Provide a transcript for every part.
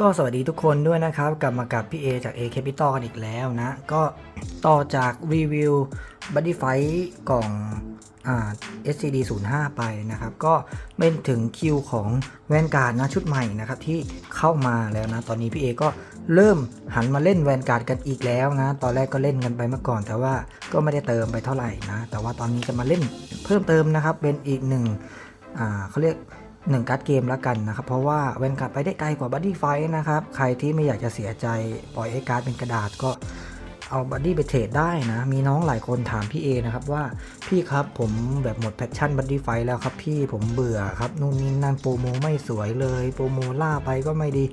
ก็สวัสดีทุกคนด้วยนะครับ กลับมากับพี่เอจาก A Capital กันอีกแล้วนะ ก็ต่อจากรีวิว Buddy Fight กล่องอ่า SCD 05ไปนะครับ ก็เป็นถึงคิวของแวนการ์ดนะชุดใหม่นะครับ ที่เข้ามาแล้วนะ ตอนนี้พี่เอก็เริ่มหันมาเล่นแวนการ์ดกันอีกแล้วนะ ตอนแรกก็เล่นกันไปเมื่อก่อน แต่ว่าก็ไม่ได้เติมไปเท่าไหร่นะ แต่ว่าตอนนี้จะมาเล่นเพิ่มเติมนะครับ เป็นอีกหนึ่งอ่าเขาเรียก หนึ่งการ์ดเกมแล้วกันนะครับ เพราะว่าแวนการ์ดไปได้ไกลกว่าบัดดี้ไฟนะครับ ใครที่ไม่อยากจะเสียใจปล่อยไอ้การ์ดเป็นกระดาษก็เอาบัดดี้ไปเทรดได้นะ มีน้องหลายคนถามพี่เอนะครับว่าพี่ครับผมแบบหมดแพชชั่นบัดดี้ไฟแล้วครับพี่ผมเบื่อครับนู่นนี่นั่นโปรโมไม่สวยเลยโปรโมล่าไปก็ไม่ดี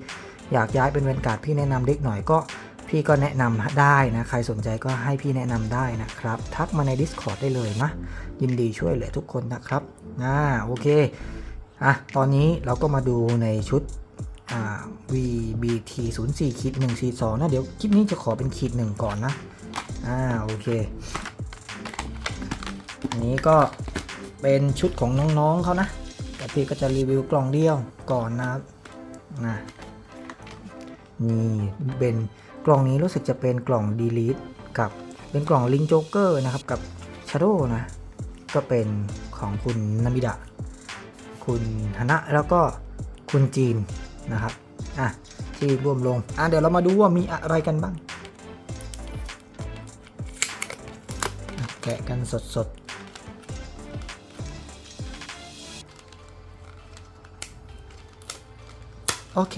อยากย้ายเป็นแวนการ์ดพี่แนะนำเด็กหน่อยก็พี่ก็แนะนำได้นะ ใครสนใจก็ให้พี่แนะนำได้นะครับ ทักมาใน Discord ได้เลยนะ ยินดีช่วยเหลือทุกคนนะครับอ่าโอเค อะตอนนี้เราก็มาดูในชุด VBT 0 4ขีด1ขีด2นะเดี๋ยวคลิปนี้จะขอเป็นขีด1ก่อนนะอ่าโอเค อันนี้ก็เป็นชุดของน้องๆเขานะแต่พี่ก็จะรีวิวกล่องเดียวก่อนนะครับนะนี่เป็นกล่องนี้รู้สึกจะเป็นกล่อง Delete กับเป็นกล่องลิงโจ๊กเกอร์นะครับกับ Shadow นะ ก็เป็นของคุณนามิดะ คุณธนะแล้วก็คุณจีนนะครับอะที่รวมลงอะเดี๋ยวเรามาดูว่ามีอะไรกันบ้าง แกะกันสดๆโอเค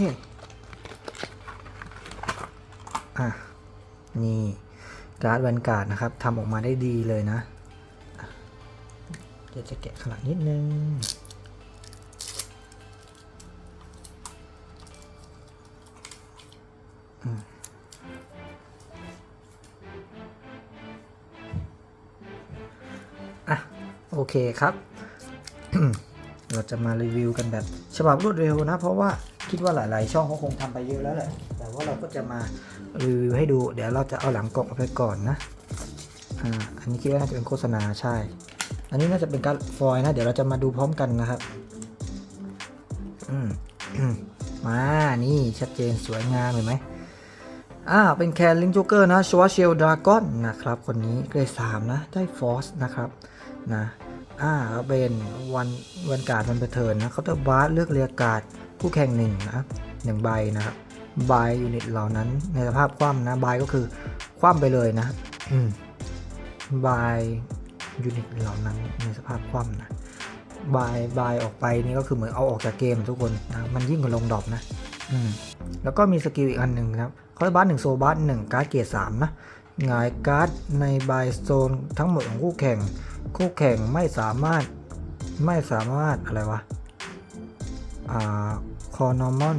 อะ นี่ การ์ดแวนการ์ดนะครับทำออกมาได้ดีเลยนะ เดี๋ยวจะแกะข้างหลังนิดนึง อะ โอเคครับ เราจะมารีวิวกันแบบฉบับรวดเร็วนะ เพราะว่าคิดว่าหลาย ๆ ช่องเขาคงทำไปเยอะแล้วแหละ แต่ว่าเราก็จะมารีวิวให้ดู เดี๋ยวเราจะเอาหลังกล่องเอาไปก่อนนะอ่าอันนี้คิดว่าน่าจะเป็นโฆษณาใช่ อันนี้น่าจะเป็นการฟอยล์นะ เดี๋ยวเราจะมาดูพร้อมกันนะครับ อืมมา นี่ชัดเจนสวยงามเห็นไหม อ่าเป็นแคนลิงโจเกอร์นะชวาเชลดราก้อนนะครับคนนี้เกรดสามนะ ได้ฟอสนะครับนะอ่าเป็นวันวันการ์ดวันเบเทิร์นนะเขาจะบาร์เลือกเรียกการ์ดผู้แข่งหนึ่งนะหนึ่งใบนะครับบายยูนิตเหล่านั้นในสภาพคว่ำนะบายก็คือคว่ำไปเลยนะอืมบายยูนิตเหล่านั้นในสภาพคว่ำนะบายบายออกไปนี่ก็คือเหมือนเอาออกจากเกมทุกคนนะมันยิ่งกว่าลงดอปนะ อืม แล้วก็มีสกิลอีกอันหนึ่งครับเขาบัสหนึ่งโซบัสหนึ่งการ์ดเกียร์สามนะหงายการ์ดในบายโซนทั้งหมดของคู่แข่ง คู่แข่งไม่สามารถไม่สามารถอะไรวะอ่าคอนอมอน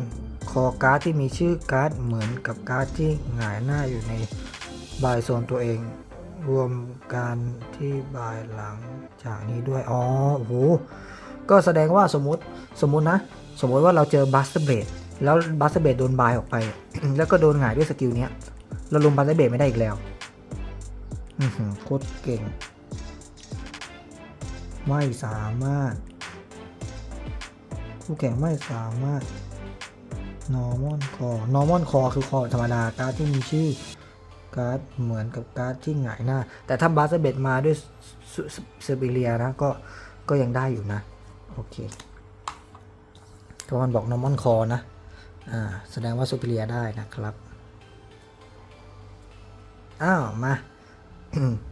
คอการ์ดที่มีชื่อการ์ดเหมือนกับการ์ดที่หงายหน้าอยู่ในบายโซนตัวเอง รวมการที่บายหลังจากนี้ด้วย อ๋อโอ้โหก็แสดงว่าสมมติสมมตินะ สมมติว่าเราเจอบัสเตอร์เบด แล้วบัสเบดโดนบายออกไป แล้วก็โดนหงายด้วยสกิลเนี้ย เราลงบัสเบดไม่ได้อีกแล้วอืโคตรเก่ง ไม่สามารถคู่แข่งไม่สามารถ normal core normal core คือคอธรรมดาการ์ดที่มีชื่อการ์ดเหมือนกับการ์ดที่หงายหน้า แต่ถ้าบาสเบตมาด้วยเซเบเลียนะก็ก็ยังได้อยู่นะ โอเคเพราะมันบอก normal core นะ แสดงว่า superior ได้นะครับ อ้าว มา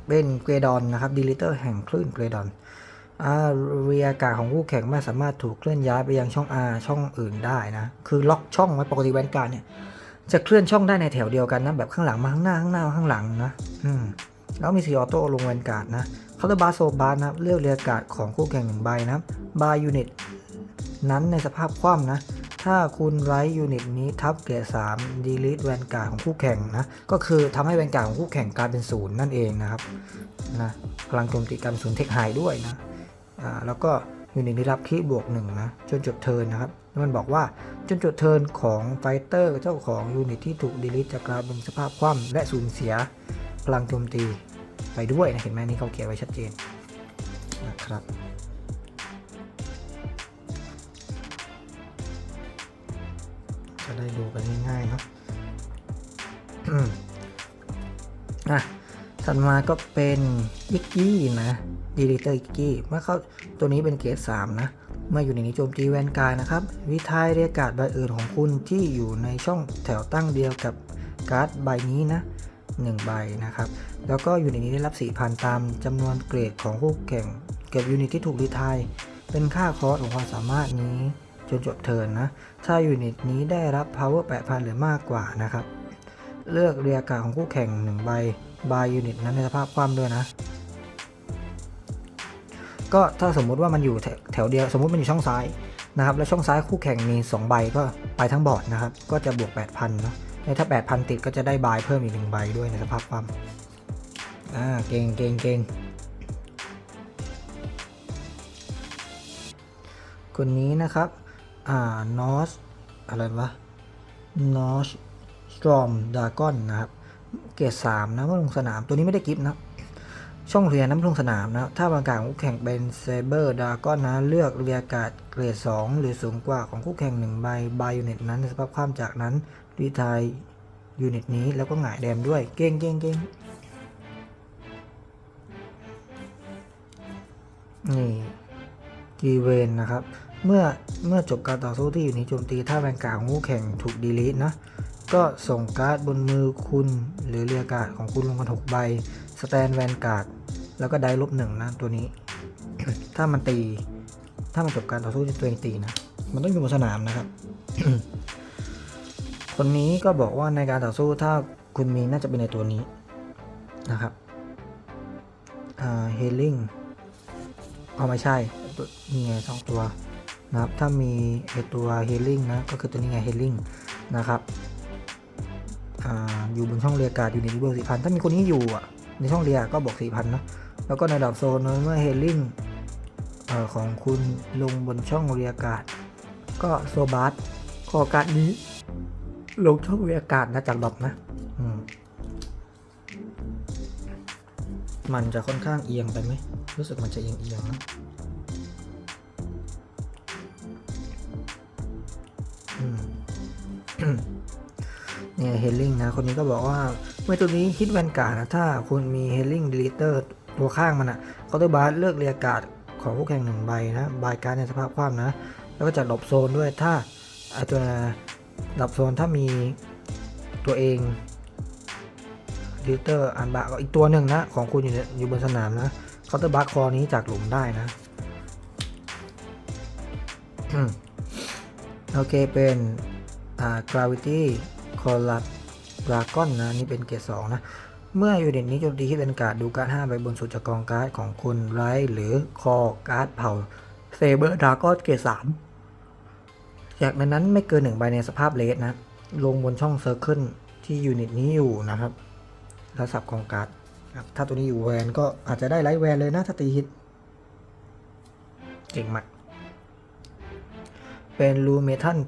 เป็นเกรดอนนะครับดีลิเตอร์แห่งคลื่นเกรดอนอาเรียกาของคู่แข่งไม่สามารถถูกเคลื่อนย้ายไปยังช่อง R ช่องอื่นได้นะ คือล็อกช่องไว้ปกติแวนการเนี่ยจะเคลื่อนช่องได้ในแถวเดียวกันนะ แบบข้างหลังมาข้างหน้าข้างหน้าข้างหลังนะอืมแล้วมีสีออโต้ลงแวนการ์ดนะคาร์บาโซบาร์นะเลือกเรียกาศของคู่แข่งหนึ่งใบนะบบาร์ยูนิตนั้นในสภาพคว่ำนะ ถ้าคุณไร้ยูนิตนี้ทับเกียรดสามดีลิทแวนการ์ดของคู่แข่งนะ ก็คือทำให้แวนการ์ดของคู่แข่งกลายเป็นศูนย์นั่นเองนะครับนะพลังโจมตีการศูนย์เทคไฮด้วยนะอ่าแล้วก็ยูนิตนี้รับคีบวกหนึ่งนะจนจบเทินนะครับมันบอกว่าจนจบเทินของไฟเตอร์เจ้าของยูนิตที่ถูกดีลิทจะกลายเป็นสภาพคว่ำและสูญเสียพลังโจมตีไปด้วยนะเห็นไหมนี่เขาเขียนไว้ชัดเจนนะครับ จะได้ดูกันง่ายๆเนาะอะถัดมาก็เป็นยิกกี้นะดีลิเตอร์ยิกกี้เมื่อเขาตัวนี้เป็นเกรด3นะเมื่ออยู่ในนี้โจมตีแวนการดนะครับ วิทายเรียกการ์ดใบอื่นของคุณที่อยู่ในช่องแถวตั้งเดียวกับการ์ดใบนี้นะ1ใบนะครับ แล้วก็อยู่ในนี้ได้รับ 4,000 ตามจำนวนเกรดของคู่แข่งเก็บยูนิตที่ถูกรีทายเป็นค่าคอร์สของความสามารถนี้ จนจบเทินนะ ถ้ายูนิตนี้ได้รับ power 8,000 หรือมากกว่านะครับ เลือกเรียการของคู่แข่ง 1 ใบบายยูนิตนั้นในสภาพคว่ำด้วยนะ ก็ถ้าสมมุติว่ามันอยู่แถแถวเดียวสมมุติมันอยู่ช่องซ้ายนะครับแล้วช่องซ้ายคู่แข่งมี 2 ใบก็ไปทั้งบอร์ดนะครับ ก็จะบวก 8,000เนาะแล้วถ้า 8,000 ติดก็จะได้บายเพิ่มอีกหนึ่งใบด้วยในสภาพความอ่าเก่งเก่งเก่งคนนี้นะครับ อ่านอสอะไรวะนอสสตรอมดากอนนะครับ เกรดสามนะเมื่อลงสนามตัวนี้ไม่ได้กิฟต์นะ ช่องเรียนน้ำลงสนามนะถ้าบางการของคู่แข่งเป็นเซเบอร์ดาก้อนนะ เลือกเรียกาศเกรด 2 หรือสูงกว่าของคู่แข่ง1ใบใบยูนิตนั้นในสภาพความจากนั้นรีทายยูนิตนี้แล้วก็หงายแดมด้วยเก่งเก่งเก่งนี่ กีเวนนะครับ เมื่อเมื่อจบการต่อสู้ที่อยู่ในโจมตีถ้าแวนการ์ดของคู่แข่งถูกดีลีทนะ ก็ส่งการ์ดบนมือคุณหรือเรียการ์ดของคุณลงกัน6ใบ สแตนแวนการ์ดแล้วก็ได้ลบหนึ่งนะตัวนี้ ถ้ามันตี ถ้ามันจบการต่อสู้ที่ตัวเองตีนะ มันต้องอยู่บนสนามนะครับ คนนี้ก็บอกว่าในการต่อสู้ถ้าคุณมีน่าจะเป็นในตัวนี้นะครับเฮลิ่งเอาไม่ใช่ ตัวนี่ไงสองตัวนะครับถ้ามีไอตัวเฮลิ่งนะก็คือตัวนี้ไงเฮลิ่งนะครับอ่าอยู่บนช่องเรียกาดอยู่ในรีเบิร์สี่พันถ้ามีคนนี้อยู่อะในช่องเรียก็บอกสี่พันนะแล้วก็ในดับโซนเมื่อเฮลิงเอ่อของคุณลงบนช่องเรียกาดก็โซบาร์ขอการนี้ลงช่องเรียกาดนะจากดรอปนะอืมมันจะค่อนข้างเอียงไปไหมรู้สึกมันจะเอียงเอียงๆนะ เฮลลิงนะ คนนี้ก็บอกว่าเมื่อตัวนี้ฮิตแวนการ์ดนะ ถ้าคุณมีเฮลลิงดีลิเตอร์ตัวข้างมันอะเคาน์เตอร์บาร์เลือกเรียกาดของคู่แข่งหนึ่งใบนะบายการในสภาพคว่ำนะ แล้วก็จะหลบโซนด้วยถ้าไอตัวหลบโซนถ้ามีตัวเองดีลิเตอร์อันบะก็อีกตัวหนึ่งนะ ของคุณอยู่อยู่บนสนามนะเคาน์เตอร์บาร์คอนี้จากหลุมได้นะ โอเคเป็นอ่า gravity collapse dragon นะนี่เป็นเกรดสองนะ เมื่อยูนิตนี้โจมตีที่เป็นการ์ดดูการ์ด5ใบบนสุดจากกองการ์ดของคุณไรหรือคอการ์ดเผ่าเซเบอร์ดาก้อนเกรดสามจากนั้นไม่เกินหนึ่งใบในสภาพเลสนะ ลงบนช่องเซอร์เคิลที่ยูนิตนี้อยู่นะครับ แล้วสับกองการ์ดถ้าตัวนี้อยู่แวนก็อาจจะได้ไลท์แวนเลยนะถ้าตีฮิตเก่งมากเป็นรูเมทัล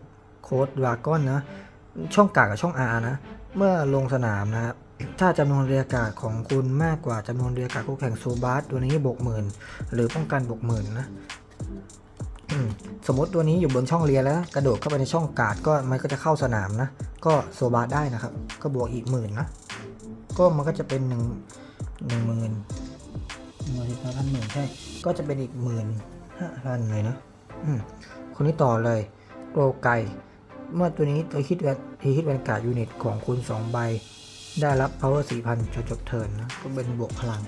โคดดราก้อนนะ ช่องกากกับช่อง R นะ เมื่อลงสนามนะครับ ถ้าจำนวนเรียการ์ดของคุณมากกว่าจำนวนเรียการ์ดคู่แข่งโซบาสตัวนี้บวกหมื่นหรือป้องกันบวกหมื่นนะสมมติตัวนี้อยู่บนช่องเรียแล้วกระโดดเข้าไปในช่องกาดก็มันก็จะเข้าสนามนะ ก็โซบาสได้นะครับ ก็บวกอีกหมื่นนะ ก็มันก็จะเป็นหนึ่งหนึ่งหมื่นหมื่นห้าพันหมื่นใช่ ก็จะเป็นอีกหมื่นห้าพันเลยนะคนนี้ต่อเลยโกรไก เมื่อตัวนี้ตัวคิดแวนทีคิดแวนการ์ดยูนิตของคุณ 2 ใบ ได้รับ power 4,000จนจบเทิร์นนะ ก็เป็นบวกพลัง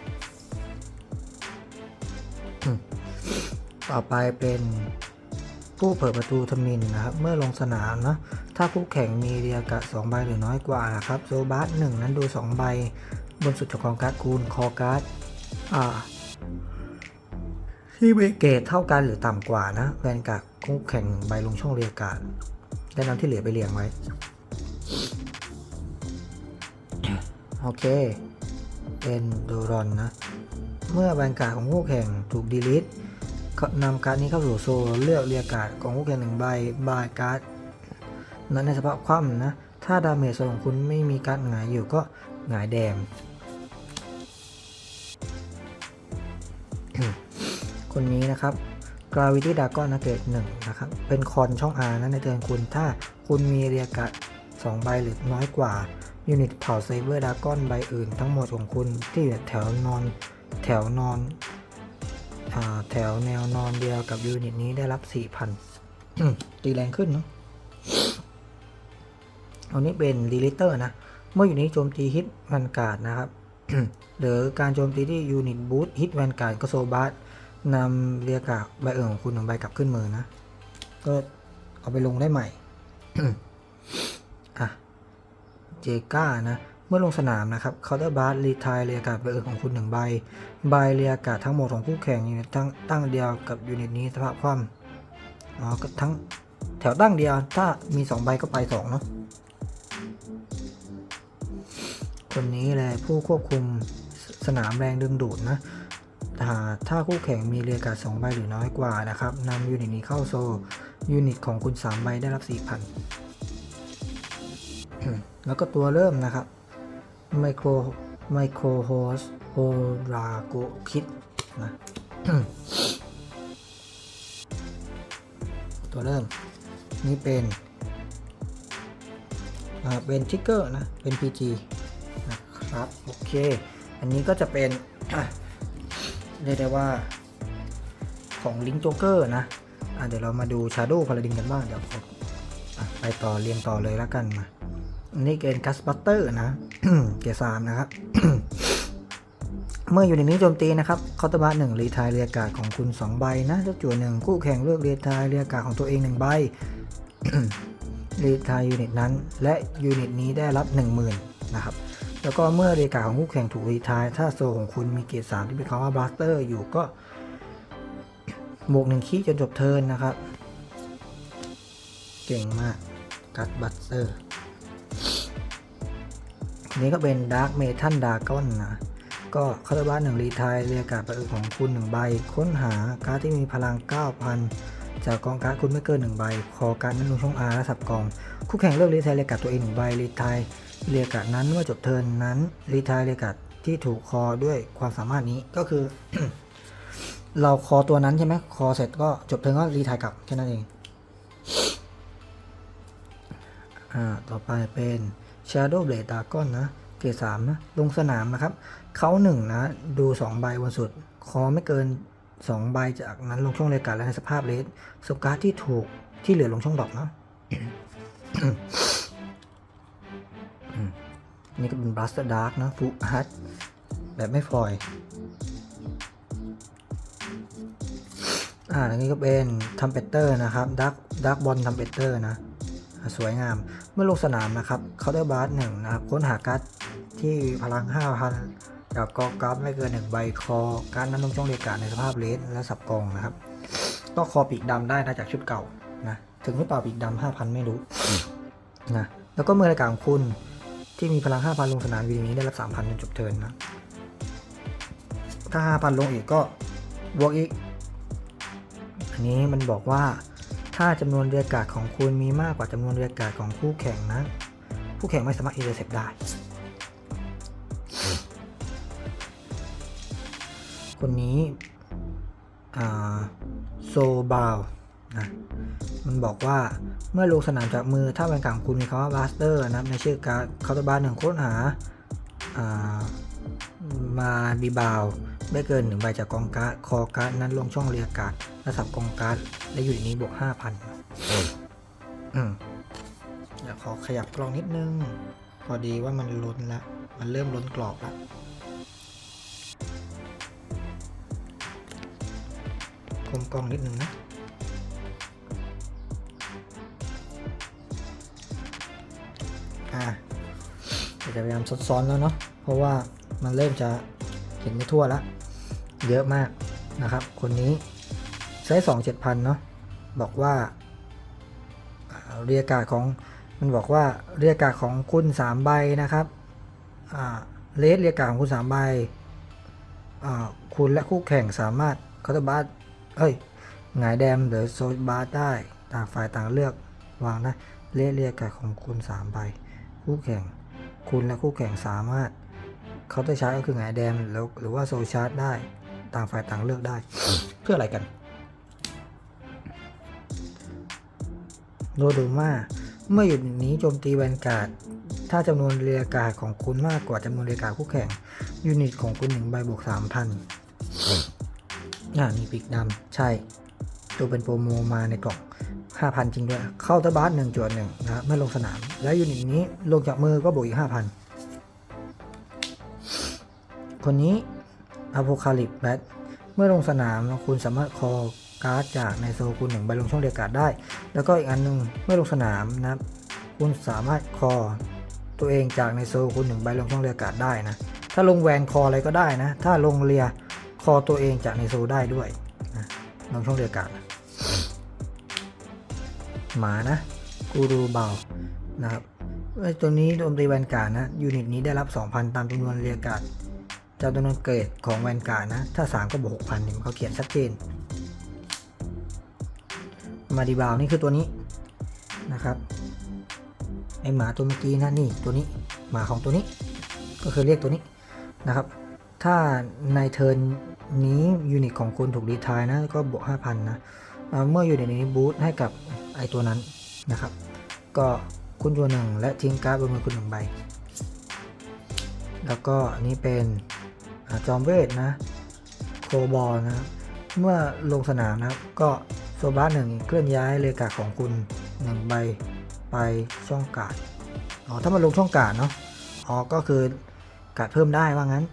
ต่อไปเป็นผู้เปิดประตูทมินนะครับ เมื่อลงสนามนะ ถ้าคู่แข่งมีเรียกะ2ใบหรือน้อยกว่านะครับ โซบาสหนึ่งนั้นดู 2 ใบ บนสุดจากของการ์ดคูณคอการ์ดอ่าที่เวเกตเท่ากันหรือต่ำกว่านะ แวนการ์ดคู่แข่งหนึ่งใบลงช่องเรียกการ์ดและนำที่เหลือไปเรียงไว้ โอเค เป็นโดรอนนะ เมื่อแวนการ์ดของคู่แข่งถูกดีลิทนำการ์ดนี้เข้าสู่โซลเลือกเรียกการ์ดของคู่แข่งหนึ่งใบบายการ์ดนั้นในสภาพคว่ำนะ ถ้าดาเมจส่วนของคุณไม่มีการหงายอยู่ก็หงายแดมคนนี้นะครับ Gravity Dragon นะเกรดหนึ่งนะครับ เป็นคอนช่อง R นะในเตือนคุณ ถ้าคุณมีเรียกะ2ใบหรือน้อยกว่า ยูนิตเผาเซเบอร์ดากอนใบอื่น ทั้งหมดของคุณที่อยู่แถวนอนแถวนอนอแถวแนวนอนเดียวกับยูนิตนี้ได้รับ 4,000ตีแรงขึ้นเนาะอันนี้เป็นดีลิเตอร์นะ เมื่ออยู่นี้โจมตีฮิตแวนการ์ดนะครับ หรือการโจมตีที่ยูนิตบูทฮิตแวนการ์ดก็โซบาส นำเรียกะใบเอิงของคุณหนึ่งใบกลับขึ้นมือนะ ก็เอาไปลงได้ใหม่ อะ เจก้านะ เมื่อลงสนามนะครับเคาน์เตอร์บาร์รีทายเรียกาศใบเอิงของคุณหนึ่งใบ ใบเรียกาศทั้งหมดของคู่แข่งอยู่ในตั้งตั้งเดียวกับยูนิตนี้สภาพคว่ำอ๋อก็ทั้งแถวตั้งเดียว ถ้ามีสองใบก็ไปสองเนาะ คนนี้เลยผู้ควบคุมสสนามแรงดึงดูดนะ ถ้าถ้าคู่แข่งมีเรียกาสองใบหรือน้อยกว่านะครับนำยูนิตนี้เข้าโซลยูนิตของคุณ 3 ใบได้รับ 4,000 แล้วก็ตัวเริ่มนะครับไมโครไมโครโฮสโฮราโกคิดนะตัวเริ่ม นี่เป็นเป็นทิกเกอร์นะ เป็น PG นะครับ โอเค อันนี้ก็จะเป็นอะ เรียกได้ว่าของลิงโจ๊กเกอร์นะอะเดี๋ยวเรามาดู Shadow Paladin กันบ้างเดี๋ยวผมไปต่อเรียงต่อเลยแล้วกันมานนี้เกณฑ์กัสบัตเตอร์นะ เกียร์สามนะครับ เมื่ออยู่ในนี้โจมตีนะครับเคาตบาหนึ่งรีทายเรียการ์ดของคุณ2ใบนะแล้วจั่วหนึ่งคู่แข่งเลือกเรียทายเรียการ์ดของตัวเอง1ใบรีทายยูนิตนั้น และยูนิตนี้ได้รับ 10,000 นะครับ แล้วก็เมื่อเรียการของคู่แข่งถูกรีทาย ถ้าโซของคุณมีเกียร์สามที่เป็นคำว่าบลัสเตอร์อยู่ก็บวกหนึ่งคีย์จนจบเทิร์นนะครับ เก่งมากกัดบัสเตอร์นี้ก็เป็น Dark Metal Dragon นะก็คาร์บานหนึ่งรีทายเรียการ์ดประเอของคุณ 1 ใบ ค้นหาการ์ดที่มีพลัง 9,000 จากกองการ์ดคุณไม่เกิน 1 ใบ คอการ์ดนั้นลงช่อง R และสับกอง คู่แข่งเลือกรีทายเรียการตัวเอง 1 ใบรีทาย เรียกการ์ดนั้นเมื่อจบเทินนั้นรีทายเรียกาดที่ถูกคอด้วยความสามารถนี้ก็คือ เราคอตัวนั้นใช่ไหมคอเสร็จก็จบเทินก็รีทายกลับแค่นั้นเองอ่าต่อไปเป็น Shadow Blade Dragon นะเกรดสามนะลงสนามนะครับ เขาหนึ่งนะ ดู2ใบบนสุด คอไม่เกิน2ใบจากนั้นลงช่องเรยกาและในสภาพเลสสการ์ดที่ถูกที่เหลือลงช่องดอกเนาะ นี่ก็เป็น Blaster Dark นะฟูฮัทแบบไม่ฟอย อ่าอันนี้ก็เป็นทัมเปเตอร์นะครับดักดักบอลทัมเปเตอร์นะ สวยงาม เมื่อลงสนามนะครับเคาน์เตอร์บาร์หนึ่งนะครับ ค้นหาการ์ดที่พลัง 5,000จากกอกร์ดไม่เกิน1ใบคอ การนั้นลงช่องเรียกการในสภาพเลสและสับกองนะครับ ก็คอปีกดำได้นะจากชุดเก่านะ ถึงหรือเปล่าปีกดำ5,000 ไม่รู้นะ แล้วก็เมื่อรายการของคุณ ที่มีพลัง 5,000 ลงสนามวีนี้ได้รับ 3,000จนจบเทิร์นนะ ถ้า 5,000 ลงอีกก็บวกอีก อันนี้มันบอกว่าถ้าจำนวนเรียกาดของคุณมีมากกว่าจำนวนเรียกาดของคู่แข่งนะ คู่แข่งไม่สามารถอินเตอร์เซปได้ คนนี้โซบาว นะมันบอกว่าเมื่อลงสนามจากมือถ้าแวนกลางคุณมีคำว่าบาสเตอร์นะครับในชื่อการเคาน์เตอร์บาร์หนึ่งค้นหาามาดีบาวไม่เกินหนึ่งใบจากกองการ์ดคอการ์ดนั้นลงช่องเรียกการ์ดและสับกองการ์ดและอยู่ในนี้บวกห้าพันอืมเดี๋ยวขอขยับกล้องนิดนึง พอดีว่ามันล้นละ มันเริ่มล้นกรอบละคมกล้องนิดนึงนะ อะเดี๋ยวจะพยายามซ้อนแล้วเนาะเพราะว่ามันเริ่มจะเห็นไม่ทั่วแล้ว เยอะมากนะครับ คนนี้ใช้สองเจ็ดพันเนาะบอกว่าเรียการของมันบอกว่าเรียการของคุณสามใบนะครับเลสเรียการ์ดของคุณสามใบคุณและคู่แข่งสามารถเคาน์เตอร์บาร์เอ้ยหงายแดมหรือโซบาร์ได้ต่างฝ่ายต่างเลือกวางนะเลสเรียการของคุณสามใบ คู่แข่ง คุณและคู่แข่งสามารถเขาน์เตช้ก็คือหงาแดมแล้วหรือว่าโซชาร์จได้ต่างฝ่ายต่างเลือกได้ เพื่ออะไรกันโรดูมาเมื่อหยุดนี้โจมตีแวนการ์ดถ้าจำนวนเรียกาของคุณมากกว่าจำนวนเรียกาคู่แข่ง ยูนิตของคุณหนึ่งใบบวกสามพันอ่ามีปีกดำใช่ ตัวเป็นโปรโมมาในกล่อง 5,000 จริงด้วย เข้าตะบาสหนึ่งจวดหนึ่งนะครับไม่ลงสนาม แล้วยูนิตนี้ลงจากมือก็บวกอีก 5,000 คนนี้อ p o คาลิปแบทเมื่อลงสนามคุณสามารถคอการ์ดจากในโซคุณหนึ่งใบลงช่องเรียกการ์ดได้ แล้วก็อีกอันหนึงเมื่อลงสนามนะครับคุณสามารถคอตัวเองจากในโซคุณหนึ่งใบลงช่องเรียกการ์ดได้นะถ้าลงแวนคออะไรก็ได้นะ ถ้าลงเรียคอตัวเองจากในโซได้ด้วยนะลงช่องเรียกการ์ด หมานะกูรูเบานะครับไอตัวนี้โดมตีแวนการ์นะยูนิตนี้ได้รับ 2,000 ตามจำนวนเรียกการ์ดจากจำนวนเกรดของแวนการ์นะ ถ้า 3 ก็บวก6,000เนี่ยเขาเขียนชัดเจน มาดีบาวนี่คือตัวนี้นะครับไอหมาตัวเมื่อกี้นะนี่ตัวนี้หมาของตัวนี้ ก็คือเรียกตัวนี้นะครับ ถ้าในเทิร์นนี้ยูนิตของคุณถูกดีทายนะก็บวก5,000นะเเมื่อยูนิตนี้บูทให้กับ ไอตัวนั้นนะครับ ก็คุณตัวหนึ่งและทิ้งการ์ดบนมือคุณหนึ่งใบ แล้วก็นี้เป็นอจอมเวทนะโคบอลนะครับเมื่อลงสนามนะครับก็โซบาหนึ่งเคลื่อนย้ายเลกาของคุณหนึ่งใบไปช่องกาดอ๋อถ้ามันลงช่องกาดเนาะอ๋อก็คือกาดเพิ่มได้ว่างั้น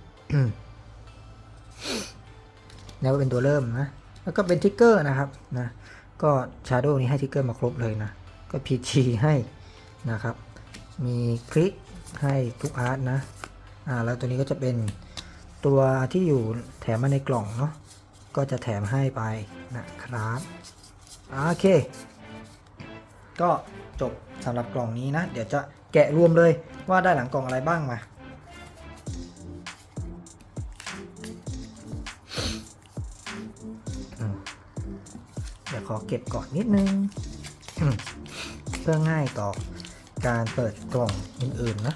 แล้วก็เป็นตัวเริ่มนะแล้วก็เป็นทิกเกอร์นะครับนะ ก็ชาโดว์นี้ให้ทิกเกอร์มาครบเลยนะ ก็พีชีให้นะครับ มีคลิกให้ทุกอาร์ตนะอ่าแล้วตัวนี้ก็จะเป็นตัวที่อยู่แถมมาในกล่องเนาะก็จะแถมให้ไปนะครับโอเค ก็จบสำหรับกล่องนี้นะ เดี๋ยวจะแกะรวมเลยว่าได้หลังกล่องอะไรบ้างมา ขอเก็บก่อนนิดนึง เพื่อง่ายต่อการเปิดกล่องอื่นๆนะ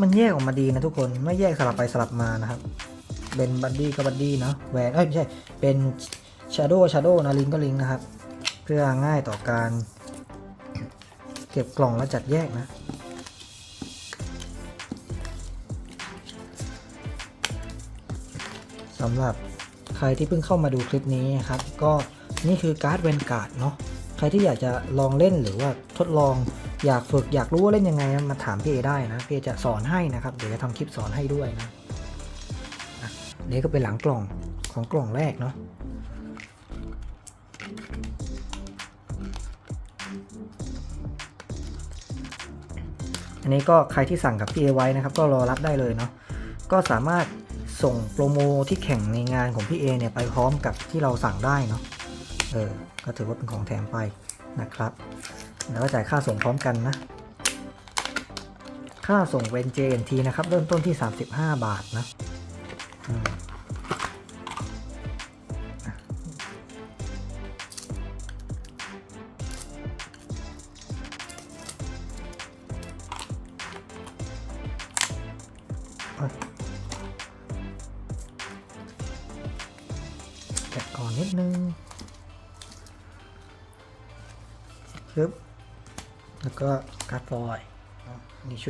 มันแยกออกมาดีนะทุกคนไม่แยกสลับไปสลับมานะครับ เป็นบัดดี้ก็บัดดี้เนาะแวนเอ้ยไม่ใช่ เป็นชาร์โดว์ชาโดนะลิงก็ลิงนะครับ เพื่อง่ายต่อการ เก็บกล่องและจัดแยกนะสำหรับ ใครที่เพิ่งเข้ามาดูคลิปนี้ครับ ก็นี่คือการ์ดเวนการ์ดเนาะใครที่อยากจะลองเล่นหรือว่าทดลองอยากฝึกอยากรู้ว่าเล่นยังไงมาถามพี่เอได้นะพี่เอจะสอนให้นะครับเดี๋ยวจะทำคลิปสอนให้ด้วยนะนี่ก็เป็นหลังกล่องของกล่องแรกเนาะอันนี้ก็ใครที่สั่งกับพี่เอไว้นะครับ ก็รอรับได้เลยเนาะก็สามารถ ส่งโปรโมที่แข่งในงานของพี่เอเนี่ยไปพร้อมกับที่เราสั่งได้เนาะเออก็ถือว่าเป็นของแถมไปนะครับ แล้วก็จ่ายค่าส่งพร้อมกันนะ ค่าส่งเวน JNT นะครับ เริ่มต้นที่ 35 บาทนะ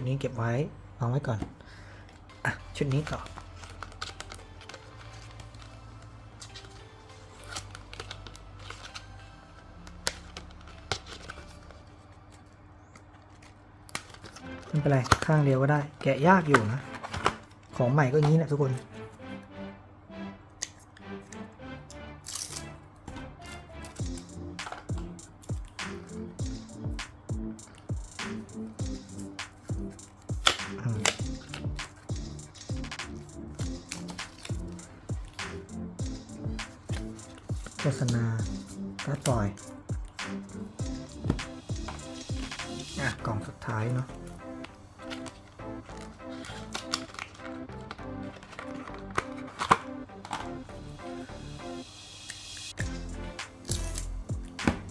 ชุดนี้เก็บไว้วางไว้ก่อน อะ ชุดนี้ต่อ ไม่เป็นไร ข้างเดียวก็ได้ แกะยากอยู่นะ ของใหม่ก็อย่างนี้แหละทุกคน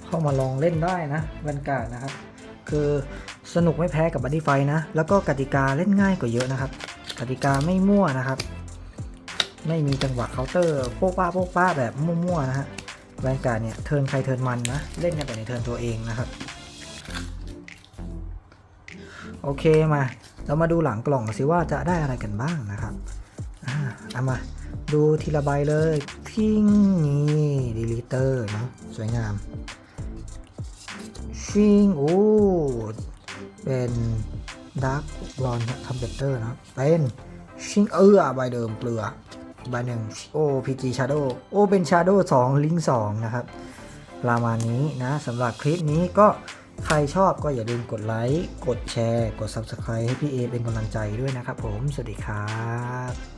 เข้ามาลองเล่นได้นะแวนการ์ดนะครับ คือสนุกไม่แพ้กับบั d ดี้ไฟนะ แล้วก็กติกาเล่นง่ายกว่าเยอะนะครับ กติกาไม่มั่วนะครับ ไม่มีจังหวะเคาน์เตอร์โป๊ะป้าโป๊ะป้าแบบมั่วๆนะฮะแวนการ์ดเนี่ยเทิร์นใครเทิร์นมันนะ เล่นกันแต่ในเทิร์นตัวเองนะครับโอเคมาเรามาดูหลังกล่องสิว่าจะได้อะไรกันบ้างนะครับอ่าเอามาดูทีละใบเลยพิงนี่ดีลิเตอร์เนาะสวยงาม ชิงโอ้ เป็นดาร์กบอลคัมเบเตอร์นะเป็นชิงเอือใบเดิมเปลือกใบหนึ่งโอ้พีจีชาร์โดโอ้เป็นชาร์โดสองลิงสองนะครับประมาณนี้นะสำหรับคลิปนี้ก็ใครชอบก็อย่าลืมกดไลค์ กดแชร์ กด Subscribe ให้พี่เอเป็นกำลังใจด้วยนะครับผม สวัสดีครับ